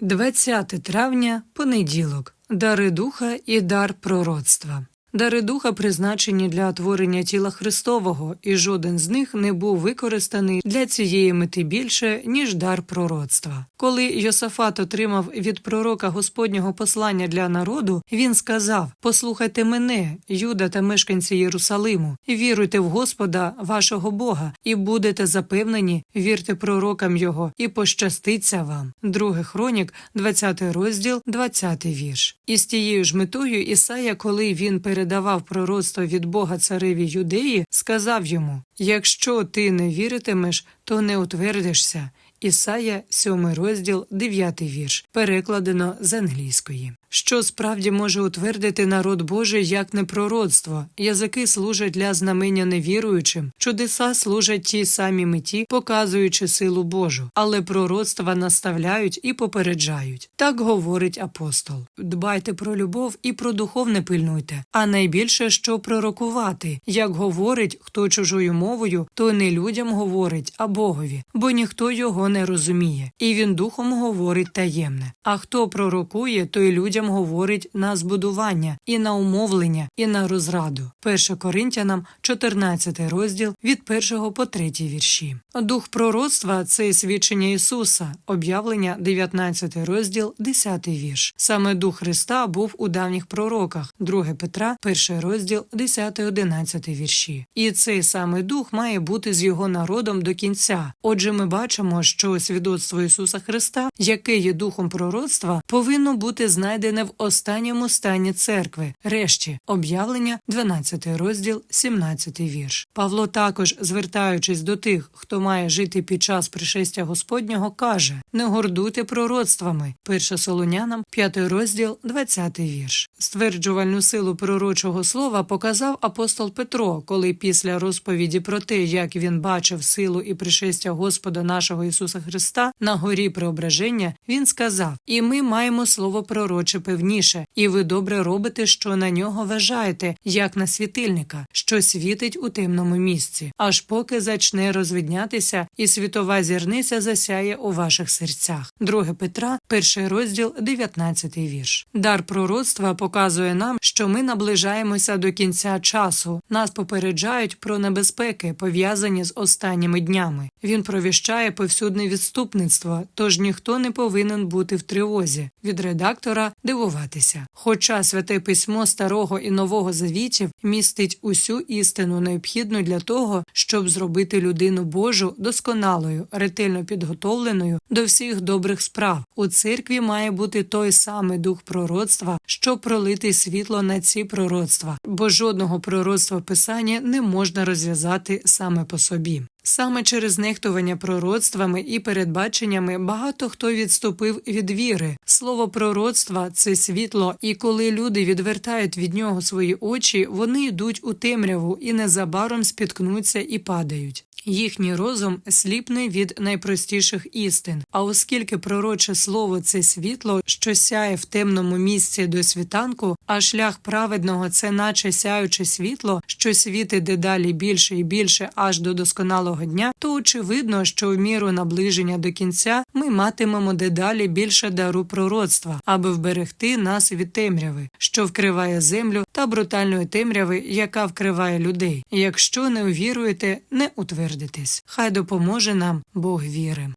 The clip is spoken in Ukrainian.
20 травня, понеділок. Дари духа і дар пророцтва. Дари духа призначені для творення тіла Христового, і жоден з них не був використаний для цієї мети більше, ніж дар пророцтва. Коли Йосафат отримав від пророка Господнього послання для народу, він сказав: Послухайте мене, Юда та мешканці Єрусалиму, віруйте в Господа, вашого Бога, і будете запевнені, вірте пророкам Його, і пощаститься вам. Друге хронік, 20 розділ, 20 вірш. І з тією ж метою Ісая, коли він передавав пророцтво від Бога цареві Юдеї, сказав йому: Якщо ти не віритимеш, то не утвердишся. Ісая, 7 розділ, 9 вірш, перекладено з англійської. Що справді може утвердити народ Божий як не пророцтво? Язики служать для знамення невіруючим, чудеса служать тій самій меті, показуючи силу Божу, але пророцтва наставляють і попереджають. Так говорить апостол. Дбайте про любов і про духовне пильнуйте, а найбільше що пророкувати, як говорить хто чужою мовою, то не людям говорить, а Богові, бо ніхто його не розуміє, і він духом говорить таємне. А хто пророкує, той людям говорить на збудування, і на умовлення, і на розраду. 1 Коринтянам, 14 розділ від 1 по 3 вірші. Дух пророцтва це свідчення Ісуса, об'явлення 19 розділ, 10 вірш. Саме Дух Христа був у давніх пророках, 2 Петра, 1 розділ, 10-11 вірші. І цей самий дух має бути з його народом до кінця. Отже, ми бачимо, що свідоцтво Ісуса Христа, яке є духом пророцтва, повинно бути знайдене в останньому стані церкви. Решті об'явлення, 12 розділ, 17 вірш. Павло також, звертаючись до тих, хто має жити під час пришестя Господнього, каже: не гордуйте пророцтвами. 1 Солонянам, 5 розділ, 20 вірш. Стверджувальну силу пророчого слова показав апостол Петро, коли після розповіді про те, як він бачив силу і пришестя Господа нашого Ісуса Христа на горі преображення, він сказав: І ми маємо слово пророче певніше, і ви добре робите, що на нього вважаєте, як на світильника, що світить у темному місці, аж поки зачне розвиднятися, і світова зірниця засяє у ваших серцях. 2 Петра, перший розділ, 19 вірш. Дар пророцтва показує нам, що ми наближаємося до кінця часу. Нас попереджають про небезпеки, пов'язані з останніми днями. Він провіщає повсюдне відступництво, тож ніхто не повинен бути в тривозі. Від редактора дивуватися. Хоча святе письмо старого і нового завітів містить усю істину необхідну для того, щоб зробити людину Божу досконалою, ретельно підготовленою до всіх добрих справ. У церкві має бути той самий дух пророцтва, щоб пролити світло на ці пророцтва, бо жодного пророцтва писання не можна розв'язати саме по собі. Саме через нехтування пророцтвами і передбаченнями багато хто відступив від віри. Слово пророцтва це світло, і коли люди відвертають від нього свої очі, вони йдуть у темряву і незабаром спіткнуться і падають. Їхній розум сліпне від найпростіших істин. А оскільки пророче слово це світло, що сяє в темному місці до світанку, а шлях праведного це наче сяюче світло, що світить дедалі більше і більше аж до досконалого дня, то очевидно, що в міру наближення до кінця ми матимемо дедалі більше дару пророцтва, аби вберегти нас від темряви, що вкриває землю та брутальної темряви, яка вкриває людей. Якщо не увіруєте, не утвердитесь. Хай допоможе нам Бог віри.